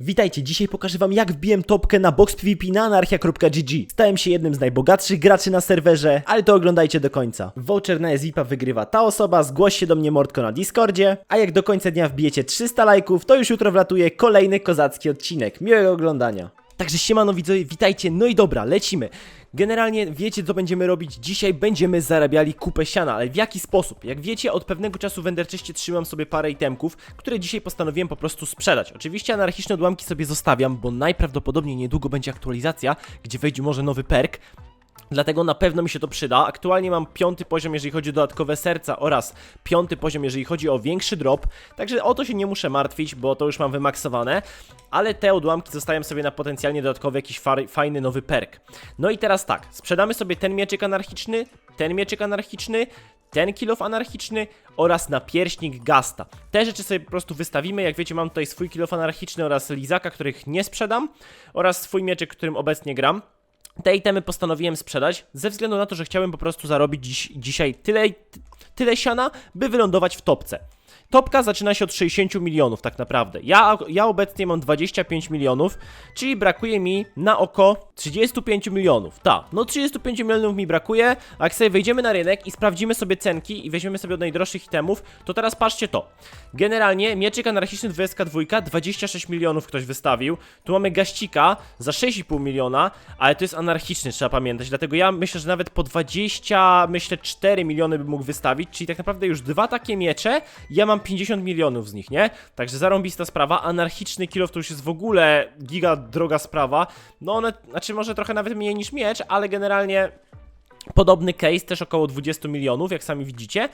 Witajcie, dzisiaj pokażę wam jak wbiłem topkę na box PvP na anarchia.gg. Stałem się jednym z najbogatszych graczy na serwerze, ale to oglądajcie do końca. Voucher na Ezipa wygrywa ta osoba, zgłoś się do mnie Mordko na Discordzie, a jak do końca dnia wbijecie 300 lajków, to już jutro wlatuje kolejny kozacki odcinek. Miłego oglądania. Także siemano widzowie, witajcie, no i dobra, lecimy. Generalnie wiecie co będziemy robić? Dzisiaj będziemy zarabiali kupę siana, ale w jaki sposób? Jak wiecie, od pewnego czasu w Enderczyście trzymam sobie parę itemków, które dzisiaj postanowiłem po prostu sprzedać. Oczywiście anarchiczne odłamki sobie zostawiam, bo najprawdopodobniej niedługo będzie aktualizacja, gdzie wejdzie może nowy perk, Dlatego na pewno mi się to przyda. Aktualnie mam piąty poziom, jeżeli chodzi o dodatkowe serca oraz piąty poziom, jeżeli chodzi o większy drop. Także o to się nie muszę martwić, bo to już mam wymaksowane. Ale te odłamki zostawiam sobie na potencjalnie dodatkowy jakiś fajny nowy perk. No i teraz tak, sprzedamy sobie ten mieczyk anarchiczny, ten mieczyk anarchiczny, ten kilof anarchiczny oraz na pierśnik Gasta. Te rzeczy sobie po prostu wystawimy. Jak wiecie, mam tutaj swój kilof anarchiczny oraz lizaka, których nie sprzedam, oraz swój mieczyk, którym obecnie gram. Te itemy postanowiłem sprzedać ze względu na to, że chciałem po prostu zarobić dziś, dzisiaj tyle, tyle siana, by wylądować w topce. Topka zaczyna się od 60 milionów tak naprawdę. Ja, ja obecnie mam 25 milionów, czyli brakuje mi na oko 35 milionów. Tak, no 35 milionów mi brakuje, a jak sobie wejdziemy na rynek i sprawdzimy sobie cenki i weźmiemy sobie od najdroższych itemów, to teraz patrzcie to. Generalnie mieczyk anarchiczny 22, 26 milionów ktoś wystawił. Tu mamy gaścika za 6,5 miliona, ale to jest anarchiczny, trzeba pamiętać. Dlatego ja myślę, że nawet po 20, myślę 4 miliony bym mógł wystawić, czyli tak naprawdę już dwa takie miecze, ja mam 50 milionów z nich, nie? Także zarąbista sprawa. Anarchiczny kilof to już jest w ogóle giga droga sprawa. No one, znaczy może trochę nawet mniej niż miecz, ale generalnie Podobny case, też około 20 milionów, jak sami widzicie.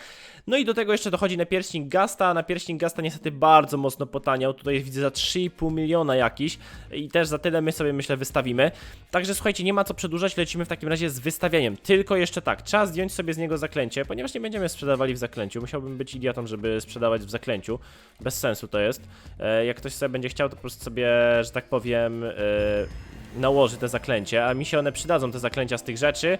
No i do tego jeszcze dochodzi na pierścień Gasta. Na pierścień Gasta niestety bardzo mocno potaniał. Tutaj widzę za 3,5 miliona jakiś. I też za tyle my sobie myślę wystawimy. Także słuchajcie, nie ma co przedłużać, lecimy w takim razie z wystawieniem. Tylko jeszcze tak, trzeba zdjąć sobie z niego zaklęcie, ponieważ nie będziemy sprzedawali w zaklęciu. Musiałbym być idiotą, żeby sprzedawać w zaklęciu. Bez sensu to jest. E, jak ktoś sobie będzie chciał, to po prostu sobie, że tak powiem, e, nałoży te zaklęcie, a mi się one przydadzą, te zaklęcia z tych rzeczy.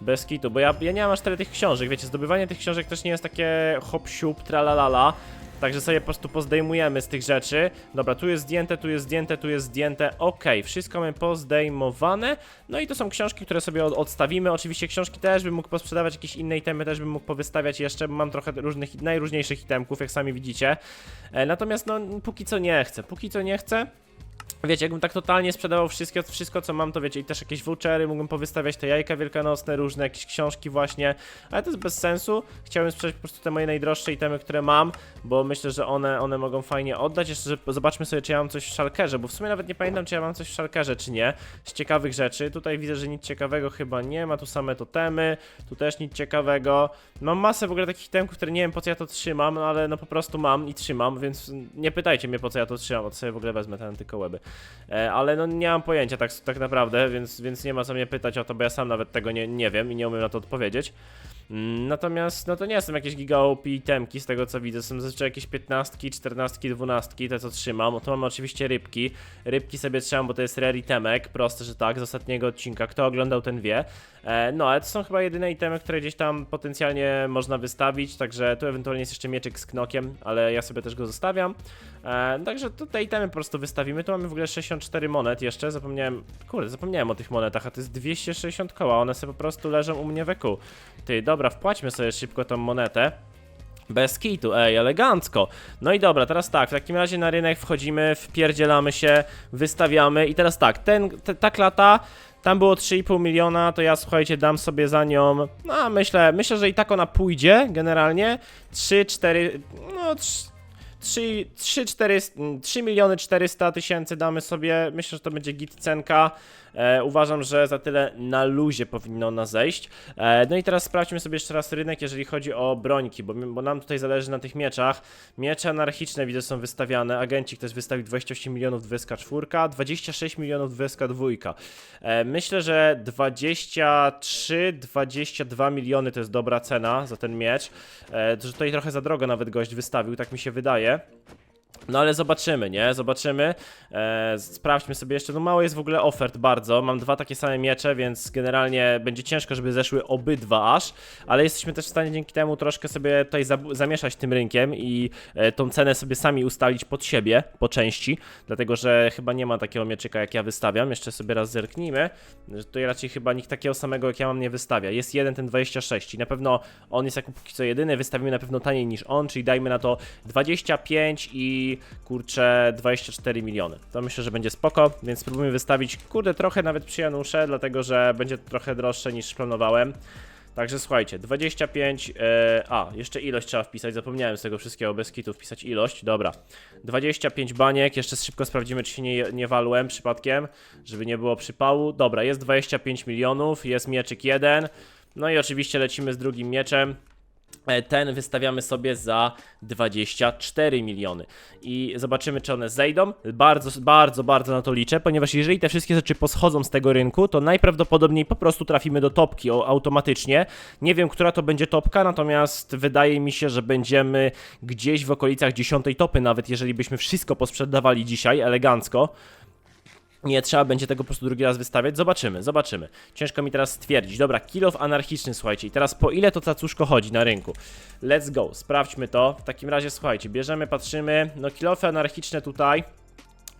Bez kitu, bo ja, ja nie mam aż tyle tych książek, wiecie, zdobywanie tych książek też nie jest takie hop siup, tralalala. Także sobie po prostu pozdejmujemy z tych rzeczy. Dobra, tu jest zdjęte, tu jest zdjęte, tu jest zdjęte. Okej, wszystko mamy pozdejmowane. No i to są książki, które sobie od, odstawimy. Oczywiście książki też bym mógł posprzedawać, jakieś inne itemy też bym mógł powystawiać jeszcze, bo mam trochę różnych, najróżniejszych itemków, jak sami widzicie. E, natomiast no, póki co nie chcę. Póki co nie chcę. Wiecie, jakbym tak totalnie sprzedawał wszystko, wszystko co mam, to wiecie, i też jakieś vouchery, mógłbym powystawiać te jajka wielkanocne, różne jakieś książki właśnie, ale to jest bez sensu. Chciałbym sprzedać po prostu te moje najdroższe itemy, które mam, bo myślę, że one, one mogą fajnie oddać. Jeszcze zobaczmy sobie, czy ja mam coś w szalkerze, bo w sumie nawet nie pamiętam, czy ja mam coś w szalkerze, czy nie, z ciekawych rzeczy. Tutaj widzę, że nic ciekawego chyba nie ma, tu same totemy, tu też nic ciekawego. Mam masę w ogóle takich itemków, które nie wiem po co ja to trzymam, no ale no po prostu mam i trzymam, więc nie pytajcie mnie po co ja to trzymam, bo sobie w ogóle wezmę te antykołeby. E, ale no nie mam pojęcia tak, tak naprawdę, więc, więc nie ma co mnie pytać o to, bo ja sam nawet tego nie, nie wiem i nie umiem na to odpowiedzieć. Mm, Natomiast, no to nie są jakieś giga OP itemki z tego co widzę, są zazwyczaj jakieś 15, 14, 12, te co trzymam. Tu mamy oczywiście rybki. Rybki sobie trzymam, bo to jest rare itemek, proste, że tak, z ostatniego odcinka. Kto oglądał, ten wie. E, no, ale to są chyba jedyne itemy, które gdzieś tam potencjalnie można wystawić, także tu ewentualnie jest jeszcze mieczyk z knokiem, ale ja sobie też go zostawiam. E, także tu te itemy po prostu wystawimy. Tu mamy w ogóle 64 monet jeszcze, zapomniałem, kurde, zapomniałem o tych monetach, a to jest 260 koła, one sobie po prostu leżą u mnie w eku. Ty, dobra, wpłaćmy sobie szybko tą monetę. Bez kitu, ej, elegancko. No i dobra, teraz tak, w takim razie na rynek wchodzimy, wpierdzielamy się, wystawiamy i teraz tak, ten, te, ta klata, tam było 3,5 miliona, to ja słuchajcie, dam sobie za nią, no myślę, myślę, że i tak ona pójdzie generalnie, 3, 4, no 3, 3, 3, 4, 3 miliony 400 tysięcy damy sobie, myślę, że to będzie git cenka. E, uważam, że za tyle na luzie powinno ona zejść. E, no i teraz sprawdźmy sobie jeszcze raz rynek, jeżeli chodzi o brońki, bo, bo nam tutaj zależy na tych mieczach. Miecze anarchiczne widzę są wystawiane, agencik też wystawił 28 milionów 24, 26 milionów 22. E, myślę, że 23, 22 miliony to jest dobra cena za ten miecz. E, że tutaj trochę za drogo nawet gość wystawił, tak mi się wydaje. No ale zobaczymy, nie? Zobaczymy. E, sprawdźmy sobie jeszcze. No mało jest w ogóle ofert bardzo. Mam dwa takie same miecze, więc generalnie będzie ciężko, żeby zeszły obydwa aż. Ale jesteśmy też w stanie dzięki temu troszkę sobie tutaj zamieszać tym rynkiem i e, tą cenę sobie sami ustalić pod siebie, po części. Dlatego, że chyba nie ma takiego mieczyka, jak ja wystawiam. Jeszcze sobie raz zerknijmy. Tutaj raczej chyba nikt takiego samego, jak ja mam, nie wystawia. Jest jeden, ten 26 i na pewno on jest jako póki co jedyny. Wystawimy na pewno taniej niż on, czyli dajmy na to 25 i kurczę 24 miliony. To myślę, że będzie spoko, więc spróbujmy wystawić, kurde, trochę nawet przy Janusze, dlatego że będzie to trochę droższe niż planowałem. Także słuchajcie, 25, e, a, jeszcze ilość trzeba wpisać, zapomniałem z tego wszystkiego, bez kitu wpisać ilość, dobra. 25 baniek, jeszcze szybko sprawdzimy, czy się nie, nie walłem przypadkiem, żeby nie było przypału. Dobra, jest 25 milionów, jest mieczyk jeden, no i oczywiście lecimy z drugim mieczem. E, Ten wystawiamy sobie za 24 miliony. I zobaczymy, czy one zejdą. Bardzo, bardzo, bardzo na to liczę, ponieważ jeżeli te wszystkie rzeczy poschodzą z tego rynku, to najprawdopodobniej po prostu trafimy do topki automatycznie. Nie wiem, która to będzie topka, natomiast wydaje mi się, że będziemy gdzieś w okolicach 10 topy, nawet jeżeli byśmy wszystko posprzedawali dzisiaj elegancko. Nie trzeba będzie tego po prostu drugi raz wystawiać. Zobaczymy, zobaczymy. Ciężko mi teraz stwierdzić. Dobra, kilof anarchiczny, słuchajcie. I teraz po ile to cacuszko chodzi na rynku? Let's go, sprawdźmy to. W takim razie, słuchajcie, bierzemy, patrzymy. No, kilofy anarchiczne tutaj.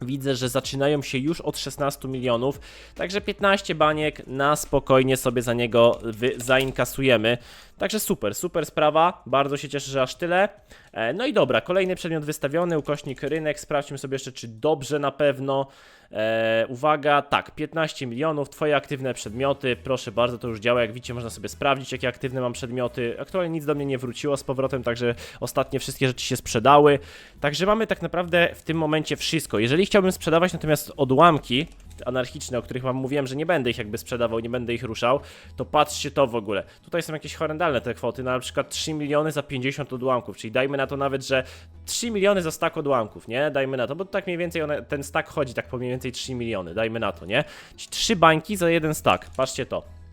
Widzę, że zaczynają się już od 16 milionów, także 15 baniek na spokojnie sobie za niego zainkasujemy. Także super, super sprawa, bardzo się cieszę, że aż tyle. E, no i dobra, kolejny przedmiot wystawiony, ukośnik rynek, sprawdźmy sobie jeszcze, czy dobrze na pewno. E, uwaga, tak, 15 milionów, twoje aktywne przedmioty, proszę bardzo, to już działa, jak widzicie, można sobie sprawdzić, jakie aktywne mam przedmioty. Aktualnie nic do mnie nie wróciło z powrotem, także ostatnie wszystkie rzeczy się sprzedały. Także mamy tak naprawdę w tym momencie wszystko. Jeżeli chciałbym sprzedawać natomiast odłamki, anarchiczne, o których wam mówiłem, że nie będę ich jakby sprzedawał, nie będę ich ruszał, to patrzcie to w ogóle. Tutaj są jakieś horrendalne te kwoty, na przykład 3 miliony za 50 odłamków, czyli dajmy na to nawet, że 3 miliony za stak odłamków, nie? Dajmy na to, bo tak mniej więcej one, ten stak chodzi tak po mniej więcej 3 miliony, dajmy na to, nie? Czyli 3 bańki za jeden stak, patrzcie to.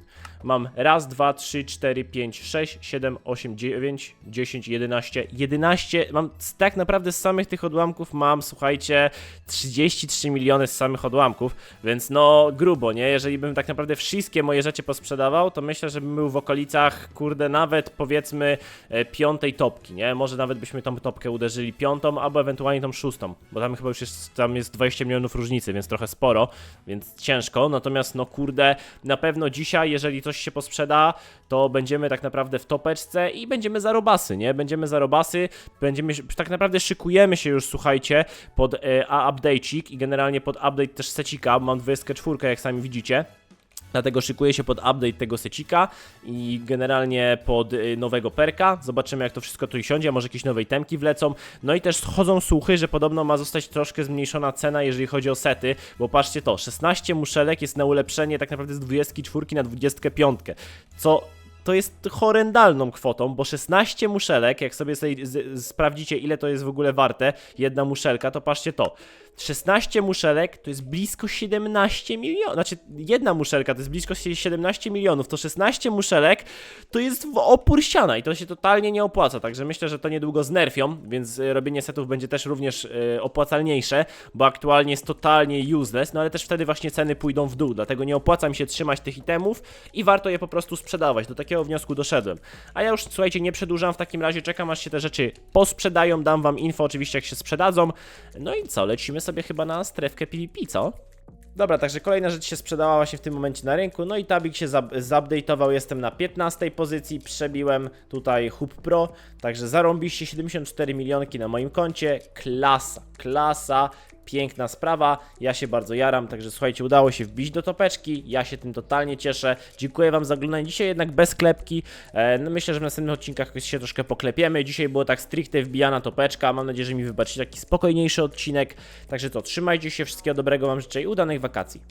Mam raz, dwa, trzy, cztery, pięć, sześć, siedem, osiem, dziewięć, dziesięć, jedenaście, jedenaście. Mam tak naprawdę z samych tych odłamków mam, słuchajcie, 33 miliony z samych odłamków, więc no grubo, nie? Jeżeli bym tak naprawdę wszystkie moje rzeczy posprzedawał, to myślę, że bym był w okolicach, kurde, nawet powiedzmy e, piątej topki, nie? Może nawet byśmy tą topkę uderzyli piątą, albo ewentualnie tą szóstą, bo tam chyba już jest, tam jest 20 milionów różnicy, więc trochę sporo, więc ciężko. Natomiast, no kurde, na pewno dzisiaj, jeżeli coś się posprzeda, to będziemy tak naprawdę w topeczce i będziemy za robasy, nie? Będziemy za robasy, będziemy, tak naprawdę szykujemy się już, słuchajcie, pod e, a update'ik i generalnie pod update też secika, mam 24, jak sami widzicie. Dlatego szykuję się pod update tego secika i generalnie pod y, nowego perka. Zobaczymy jak to wszystko tu siądzie, może jakieś nowe temki wlecą. No i też chodzą słuchy, że podobno ma zostać troszkę zmniejszona cena, jeżeli chodzi o sety, bo patrzcie to, 16 muszelek jest na ulepszenie tak naprawdę z 24 na 25, co to jest horrendalną kwotą, bo 16 muszelek, jak sobie, sprawdzicie ile to jest w ogóle warte, jedna muszelka, to patrzcie to. 16 muszelek to jest blisko 17 milionów, znaczy jedna muszelka to jest blisko 17 milionów, to 16 muszelek to jest w opór ściana i to się totalnie nie opłaca, także myślę, że to niedługo znerfią, więc y, robienie setów będzie też również y, opłacalniejsze, bo aktualnie jest totalnie useless, no ale też wtedy właśnie ceny pójdą w dół, dlatego nie opłaca mi się trzymać tych itemów i warto je po prostu sprzedawać, do takiego wniosku doszedłem. A ja już, słuchajcie, nie przedłużam w takim razie, czekam aż się te rzeczy posprzedają, dam wam info oczywiście jak się sprzedadzą, no i co, lecimy sobie chyba na strefkę PvP, co? Dobra, także kolejna rzecz się sprzedała właśnie w tym momencie na rynku, no i tabik się zupdate'ował, jestem na 15 pozycji, przebiłem tutaj Hub Pro, także zarąbiście 74 milionki na moim koncie, klasa, klasa, piękna sprawa, ja się bardzo jaram, także słuchajcie, udało się wbić do topeczki, ja się tym totalnie cieszę, dziękuję wam za oglądanie, dzisiaj jednak bez klepki, e, no myślę, że w następnych odcinkach się troszkę poklepiemy, dzisiaj było tak stricte wbijana topeczka, mam nadzieję, że mi wybaczycie taki spokojniejszy odcinek, także to, trzymajcie się, wszystkiego dobrego wam życzę i udanych wakacji.